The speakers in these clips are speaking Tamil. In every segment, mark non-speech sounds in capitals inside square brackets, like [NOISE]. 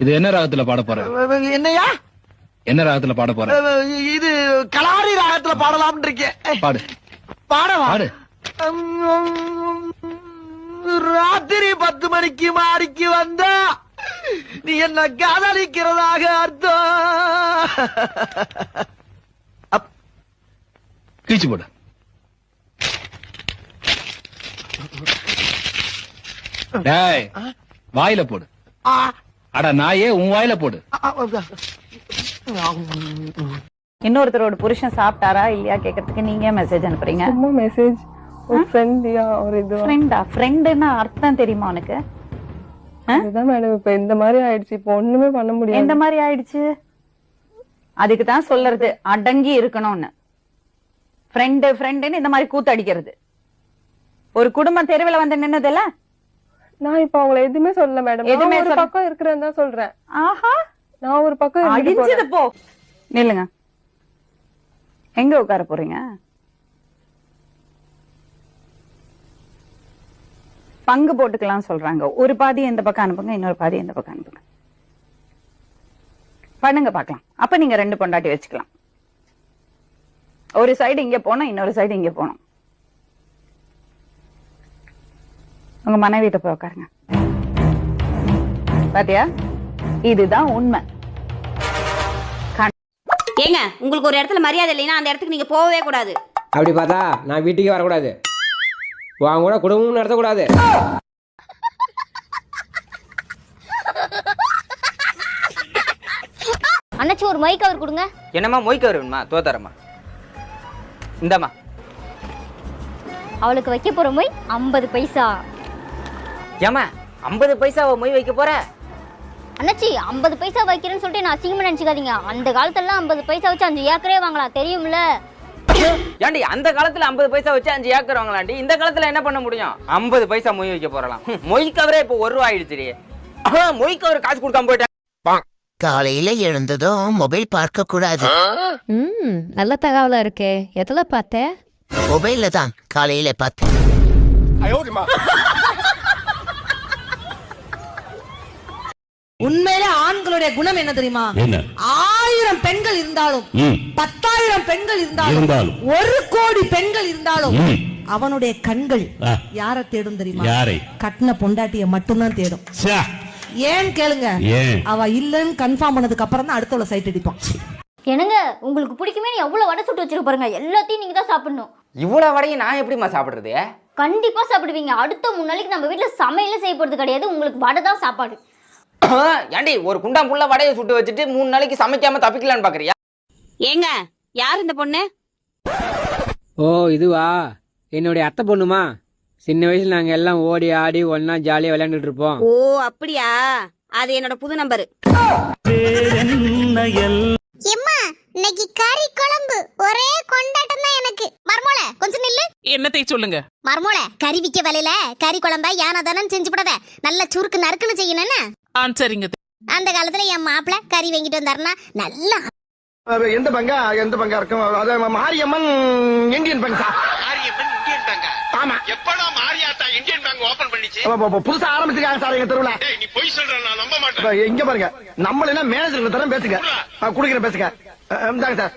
இது என்ன ராகத்துல பாட போற? என்னையா? என்ன ராகத்துல பாட போற? இது கலாரி ராகத்துல பாடலாம்னு இருக்கேன். பாடு. பாடவா? பாடு. ராத்திரி பத்து மணிக்கு மாடிக்கு வந்தா நீ என்ன காதலிக்கிறதாக அர்த்தம்? அப்- கீச்சு போடு. டேய் வாயில போடு. அட நாயே உன் வாயில போடு. இன்னொருத்தரோட புருஷன் சாப்பிட்டாரா இல்லையா கேக்குறதுக்கு நீங்க மெசேஜ் அனுப்புறீங்க? சும்மா மெசேஜ் ஒரு ஃப்ரெண்ட்லியா ஒரு இது. ஃப்ரெண்டா ஃப்ரெண்டுன்னா அர்த்தம் தெரியுமா உனக்கு? அதுதான் மேடம் இப்ப இந்த மாதிரி ஆயிடுச்சு. இப்போ ஒண்ணுமே பண்ண முடியாது. எந்த மாதிரி ஆயிடுச்சு? அதுக்கு தான் சொல்றது அடங்கி இருக்கணும்னு. ஃப்ரெண்டு ஃப்ரெண்டுன்னு இந்த மாதிரி கூத்து அடிக்கிறது. ஒரு குடும்பம் தெருவில் வந்து நின்னதுல நான் இப்ப அவங்கள எதுவுமே சொல்லல மேடம் எதுவுமே ஒரு பக்கம் இருக்கிறேன்னு தான் சொல்றேன். ஆஹா. நான் ஒரு பக்கம் போறேன். போ. நில்லுங்க. எங்க உட்கார போறீங்க? பங்கு போட்டுக்கலாம் சொல்றாங்க. ஒரு பாதி இந்த பக்கம் அனுப்புங்க இன்னொரு பாதி இந்த பக்கம் அனுப்புங்க. பண்ணுங்க பார்க்கலாம். அப்ப நீங்க ரெண்டு பொண்டாட்டி வச்சுக்கலாம். ஒரு சைடு இங்க போனோம் இன்னொரு சைடு இங்க போனோம் உங்க மனைவிட்ட போய் உட்காருங்க பாத்தியா? இதுதான் உண்மை. ஏங்க உங்களுக்கு ஒரு இடத்துல மரியாதை இல்லைன்னா அந்த இடத்துக்கு நீங்க போகவே கூடாது. அப்படி பார்த்தா நான் வீட்டுக்கே வரக்கூடாது. அவங்க கூட குடும்பம் நடத்தக்கூடாது. அண்ணாச்சி ஒரு மைக் அவர் கொடுங்க. என்னம்மா மொய்க்க வருவேன்மா தோத்தரம்மா இந்தாம்மா. அவளுக்கு வைக்க போற மொய் ஐம்பது பைசா. ஏம்மா ஐம்பது பைசாவை மொய் வைக்க போற? அண்ணாச்சி ஐம்பது பைசா வைக்கிறேன்னு சொல்லிட்டு நான் அசிங்கமா நினைச்சுக்காதீங்க. அந்த காலத்துலலாம் ஐம்பது பைசா வச்சு அஞ்சு ஏக்கரே வாங்கலாம் தெரியும்ல? ஏண்டி அந்த காலத்துல ஐம்பது பைசா வச்சு அஞ்சு ஏக்கர் வாங்கலாண்டி இந்த காலத்துல என்ன பண்ண முடியும்? ஐம்பது பைசா மொய் வைக்க போறலாம். மொய் கவரே இப்போ ஒரு ரூபா ஆயிடுச்சு மொய் கவர் காசு கொடுக்காம போயிட்டேன். காலையில எழுந்ததும் மொபைல் பார்க்க கூடாது. ம் நல்ல தகவலா இருக்கே. எதுல பார்த்த? மொபைல்ல தான் காலையில பார்த்தேன். உண்மையிலே ஆண்களுடைய குணம் என்ன தெரியுமா? ஆயிரம் பெண்கள் இருந்தாலும் பத்தாயிரம் பெண்கள் இருந்தாலும் ஒரு கோடி பெண்கள் இருந்தாலும் அவனுடைய கண்கள் யார தேடும் தெரியுமா? கட்டின பொண்டாட்டிய மட்டும்தான் தேடும். ஏன் கேளுங்க? அவ இல்லன்னு கன்ஃபார்ம் பண்ணதுக்கு அப்புறம் தான் அடுத்தவள சைட் அடிப்பான். என்னங்க உங்களுக்கு பிடிக்குமே எவ்வளவு வடை சுட்டு வச்சிருக்க பாருங்க. எல்லாத்தையும் நீங்க தான் சாப்பிடணும். இவ்வளவு வடையும் நான் எப்படிம்மா சாப்பிடுறது? கண்டிப்பா சாப்பிடுவீங்க. அடுத்த மூணு நாளைக்கு நம்ம வீட்டுல சமையலே செய்ய போறது கிடையாது. உங்களுக்கு வடை தான் சாப்பாடு. ஏண்டி ஒரு குண்டாம் புள்ள வடையை சுட்டு வச்சுட்டு மூணு நாளைக்கு சமைக்காம தப்பிக்கலான்னு பாக்குறியா? ஏங்க யார் இந்த பொண்ணு? ஓ இதுவா? என்னுடைய அத்தை பொண்ணுமா? சின்ன வயசுல நாங்க எல்லாம் ஓடி ஆடி ஒண்ணா ஜாலியா விளையாண்டுட்டு இருப்போம். ஓ அப்படியா? அது என்னோட புது நம்பர் எம்மா இன்னைக்கு கறி குழம்பு ஒரே கொண்டாட்டம் தான் எனக்கு. மர்மோள கொஞ்சம் நில்லு. என்னத்தை சொல்லுங்க? மர்மோள கறி விக்க வேலையில கறி குழம்ப யானை தானே செஞ்சு போடாத. நல்ல சுருக்கு நறுக்குன்னு செய்யணும்னு ஆ சரிங்க. அந்த காலத்துல என் மாப்பிள கறி வாங்கிட்டு வந்தாருன்னா நல்லா அது எந்த பங்கா? எந்த பங்கா இருக்கும்? அது மாரியம்மன் இந்தியன் பங்கா. Mariamman Indian bank? ஆமா. எப்படா மாரியாத்தா இந்தியன் பேங்க் ஓபன் பண்ணிச்சு? புதுசா ஆரம்பிச்சிருக்காங்க சார் எங்க தெருவுல. டேய் நீ பொய் சொல்ற நான் நம்ப மாட்டேன். இங்க பாருங்க. நம்மள என்ன மேனேஜர் தரம் பேசுங்க. ஆ, குடுக்கிறேன் பேசுங்க. இந்தாங்க சார்.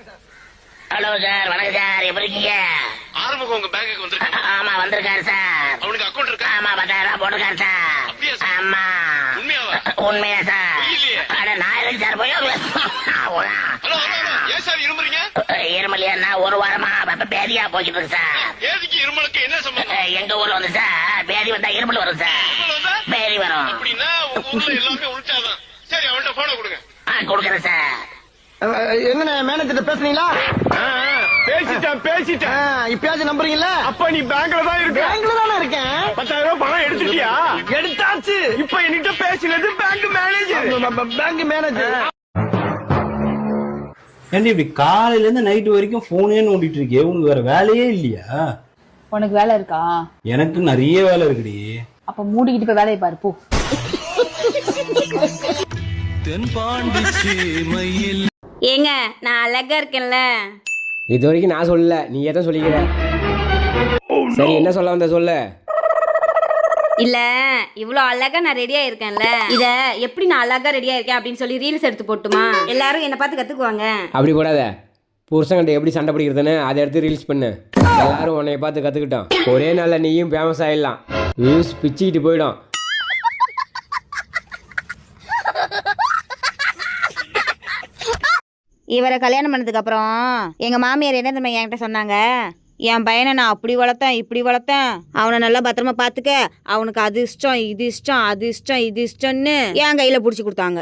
ஹலோ சார் வணக்கம் சார். எப்படி இருக்கீங்க? ஆறுமுகம் உங்க பேங்க்குக்கு வந்திருக்காங்க ஆமா வந்திருக்காரு சார். அவனுக்கு அக்கவுண்ட் இருக்கா? ஆமா பத்தாயிரம் ரூபாய் போட்டிருக்காரு சார்? ஆமா. உண்மையாவா? உண்மையா சார். அட நான் எதுக்கு சார் போய் ஹலோ ஹலோ ஹலோ. ஏன் சார் இருமுறீங்க? இருமலியா ஒரு வாரமா பேதியா போய்கிட்டு இருக்கு சார். ஏதிக்கு இருமலுக்கு என்ன சம்பந்தம்? அஹ், எங்க ஊர்ல வந்து சார் பேதி வந்தா இருமல் வரும் சார். பேதி வரும் அப்படின்னா உங்க ஊர்ல [LAUGHS] எல்லாமே உள்டாதான் சரி அவன்கிட்ட போன கொடுங்க. ஆ கொடுக்குறேன் சார் அஹ், என்னண்ணே மேனேஜர் பேசுனீங்களா? பேசிட்டேன் பேசிட்டேன். ஆ, இப்பயாச்சும் நம்புறீங்களா? அப்ப நீ பேங்க்ல தான் இருக்க. பேங்க்ல தானே இருக்கேன். பத்தாயிரம் ரூபாய் பணம் எடுத்துட்டியா? எடுத்தாச்சு. இப்ப என்கிட்ட பேசினது பேங்க் மேனேஜர் பேங்க் மேனேஜர் ஏண்டி இப்படி காலையில இருந்து நைட் வரைக்கும் போனே நோண்டிட்டு இருக்கே உனக்கு வேற வேலையே இல்லையா? உனக்கு வேலை இருக்கா? எனக்கு நிறைய வேலை இருக்குடி. அப்ப மூடிக்கிட்டு போய் வேலையை பாரு போ. ஏங்க நான் அழகா இருக்கேன்ல. இது வரைக்கும் நான் சொல்லல நீ எதை சொல்லிக்கிற? சரி என்ன சொல்ல வந்த சொல்லு. இல்ல இவ்வளோ அழகா நான் ரெடியா இருக்கேன்ல இத எப்படி நான் அழகா ரெடியா இருக்கேன் அப்படின்னு சொல்லி ரீல்ஸ் எடுத்து போட்டுமா? எல்லாரும் என்ன பார்த்து கத்துக்குவாங்க. அப்படி போடாத புருஷன்கிட்ட எப்படி சண்டை பிடிக்கிறதுன்னு அதை எடுத்து ரீல்ஸ் பண்ணு. எல்லாரும் உன்னைய பார்த்து கற்றுக்கிட்டோம் ஒரே நாளில் நீயும் ஃபேமஸ் ஆயிடலாம். வியூஸ் பிச்சுக்கிட்டு போயிடும். இவரை கல்யாணம் பண்ணதுக்கு அப்புறம் எங்க மாமியார் என்ன தெரியுமா என்கிட்ட சொன்னாங்க? என் பையனை நான் அப்படி வளர்த்தேன் இப்படி வளர்த்தேன். அவனை நல்லா பத்திரமா பார்த்துக்க. அவனுக்கு அது இஷ்டம் இது இஷ்டம் அது இஷ்டம் இது இஷ்டம்னு என் கையில பிடிச்சி கொடுத்தாங்க.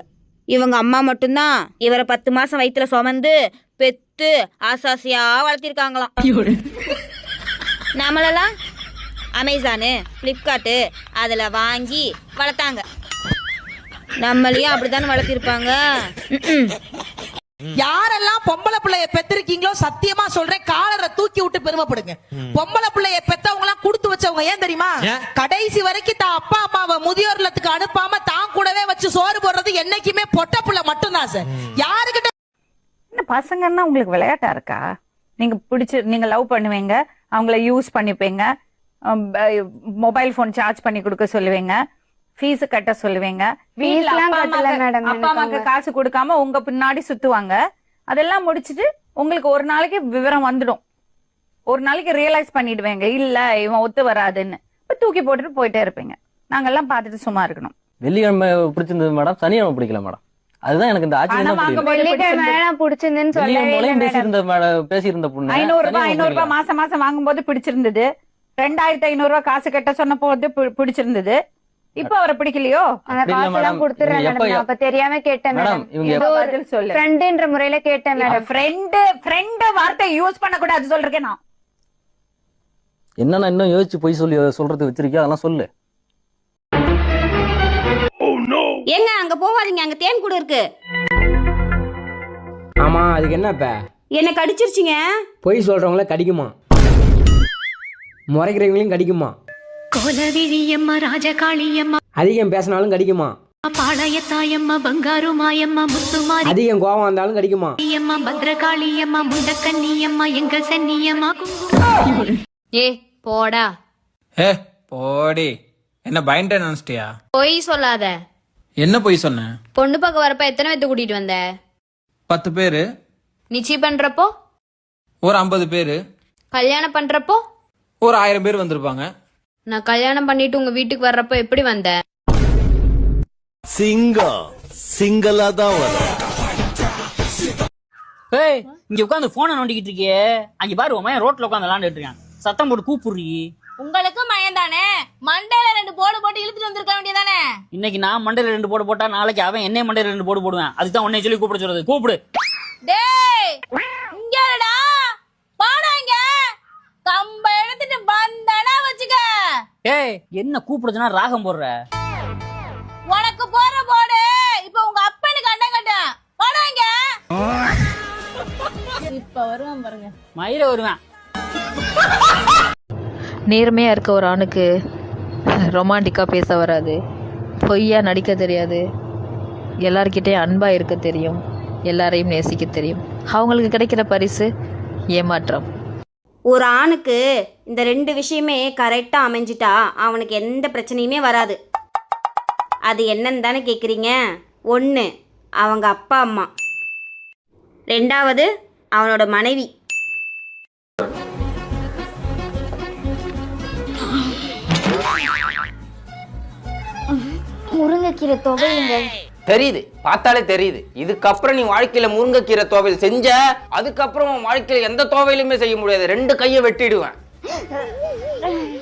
இவங்க அம்மா மட்டும்தான் இவரை பத்து மாசம் வயித்துல சுமந்து பெத்து ஆசாசியா வளர்த்திருக்காங்களாம். நம்மளெல்லாம் அமேசானு ஃப்ளிப்கார்ட்டு அதில் வாங்கி வளர்த்தாங்க. நம்மளையும் அப்படித்தானே வளர்த்திருப்பாங்க. யாரெல்லாம் பொம்பளை பிள்ளைய பெத்திருக்கீங்களோ சத்தியமா சொல்றேன் காலரை தூக்கி விட்டு பெருமைப்படுங்க. பொம்பளை பிள்ளைய பெத்தவங்க எல்லாம் கொடுத்து வச்சவங்க ஏன் தெரியுமா? கடைசி வரைக்கும் தான் அப்பா அம்மாவை முதியோர் இல்லத்துக்கு அனுப்பாம தான் கூடவே வச்சு சோறு போடுறது என்னைக்குமே பொட்ட பிள்ளை மட்டும்தான் சார். யாருக்கிட்ட என்ன பசங்கன்னா உங்களுக்கு விளையாட்டா இருக்கா? நீங்க பிடிச்சி நீங்க லவ் பண்ணுவீங்க அவங்கள யூஸ் பண்ணிப்பீங்க. மொபைல் ஃபோன் சார்ஜ் பண்ணி கொடுக்க சொல்லுவீங்க. ஃபீஸ் கட்ட சொல்லுவீங்க. வீட்ல Fees-லாம் அப்பா கட்டல அம்மாக்கு-. காசு கொடுக்காம உங்க பின்னாடி சுத்துவாங்க. அதெல்லாம் முடிச்சிட்டு உங்களுக்கு ஒரு நாளைக்கு விவரம் வந்துடும். ஒரு நாளைக்கு ரியலைஸ் பண்ணிடுவேங்க. இல்ல இவன் ஒத்து வராதுன்னு. இப்ப தூக்கி போட்டுட்டு போயிட்டே இருப்பீங்க. நாங்கெல்லாம் பார்த்துட்டு சும்மா இருக்கணும். வெள்ளிக்கிழமை பிடிச்சிருந்தது மேடம். சனிக்கிழமை பிடிக்கல மேடம். அதுதான் எனக்கு இந்த ஆச்சரியம் பேசியிருந்த பொண்ணு. ஐநூறு ரூபாய் ஐநூறு ரூபாய். மாசம் மாசம் வாங்கும்போது பிடிச்சிருந்தது. ரெண்டாயிரத்தி ஐநூறு ரூபாய் காசு கட்ட சொன்ன போது பிடிச்சிருந்தது. இப்ப அவரை பிடிக்கலையோ? அந்த காசு எல்லாம். கொடுத்துறேன் மேடம் அப்ப தெரியாம கேட்டேன் மேடம், ஏதோ ஒரு பதில் சொல்லு. ஃப்ரெண்டுன்ற முறையில கேட்டேன் மேடம் ஃப்ரெண்டு ஃப்ரெண்டு வார்த்தை யூஸ் பண்ண கூடாது சொல்றேன் நான். என்னன்னா இன்னும் யோசிச்சு போய் சொல்லி சொல்றது வச்சிருக்கியா? அதெல்லாம் சொல்லு. ஏங்க அங்க போகாதீங்க அங்க தேன் கூட இருக்கு. ஆமாம் அதுக்கு என்ன இப்போ? என்ன கடிச்சிருச்சுங்க? பொய் சொல்கிறவங்கள கடிக்குமா? முறைக்கிறவங்களையும் கடிக்குமா? கோலவிழியம்மா ராஜகாளியம்மா அதிகம் பேசினாலும் கடிக்குமா? பாளையத்தாயம்மா பங்காரு மாயம்மா முத்துமாரி அதிகம் கோபம் வந்தாலும் கடிக்குமா? அம்மா பத்ரகாளியம்மா முண்டக்கன்னியம்மா எங்கள் சென்னியம்மா ஏ போடா. ஏ போடி. என்ன பயன்ட்ட நினைச்சிட்டியா? பொய் சொல்லாத. என்ன போய் சொன்னேன் பொண்ணு பார்க்க வரப்ப எத்தனை பேத்து கூட்டிட்டு வந்த? பத்து பேரு. நிச்சயம் பண்றப்போ? ஒரு ஐம்பது பேரு. கல்யாணம் பண்றப்போ? ஒரு ஆயிரம் பேர் வந்திருப்பாங்க. நான் கல்யாணம் பண்ணிட்டு உங்க வீட்டுக்கு வர்றப்போ எப்படி வந்த சிங்கம் சிங்கலா தான் வரும் ஏய் இங்க உட்காந்து போனை நோண்டிக்கிட்டு இருக்கியே. அங்க பாரு உன் மயன் ரோட்ல உட்காந்து விளாண்டுட்டு இருக்கான். சத்தம் போட்டு கூப்பிடுறீ. உங்களுக்கு மயம் தானே? மண்டையில ரெண்டு போடு போட்டு இழுத்துட்டு வந்திருக்க வேண்டியதானே? இன்னைக்கு நான் மண்டையில ரெண்டு போடு போட்டா நாளைக்கு அவன் என்ன மண்டையில ரெண்டு போடு போடுவேன். அதுக்கு தான் உன்னை சொல்லி கூப்பிட சொல்றது. கூப்பிடு. டேய் இங்க இருடா பாடா இங்க கம்ப எடுத்துட்டு வந்தனா வச்சுக்க ஏய் என்ன கூப்பிடுச்சுன்னா ராகம் போடுற? உனக்கு போற போடு. இப்ப உங்க அப்பனுக்கு அண்ணன் கட்ட பாடா இங்க. இப்ப வருவான் பாருங்க. மயில வருவேன். நேர்மையாக இருக்க ஒரு ஆணுக்கு ரொமான்டிக்காக பேச வராது. பொய்யா நடிக்க தெரியாது. எல்லார்கிட்டயும் அன்பாக இருக்க தெரியும். எல்லாரையும் நேசிக்க தெரியும். அவங்களுக்கு கிடைக்கிற பரிசு ஏமாற்றம். ஒரு ஆணுக்கு இந்த ரெண்டு விஷயமே கரெக்டாக அமைஞ்சிட்டா அவனுக்கு எந்த பிரச்சனையுமே வராது. அது என்னன்னு தானே கேட்குறீங்க ஒன்று அவங்க அப்பா அம்மா. ரெண்டாவது அவனோட மனைவி. முருங்கைக்கீரை தொகையுங்க தெரியுது. பார்த்தாலே தெரியுது. இதுக்கப்புறம் நீ வாழ்க்கையில முருங்கைக்கீரை தோவையில் செஞ்ச அதுக்கப்புறம் உன் வாழ்க்கையில எந்த தோவையிலுமே செய்ய முடியாது. ரெண்டு கையை வெட்டிடுவேன். [LAUGHS]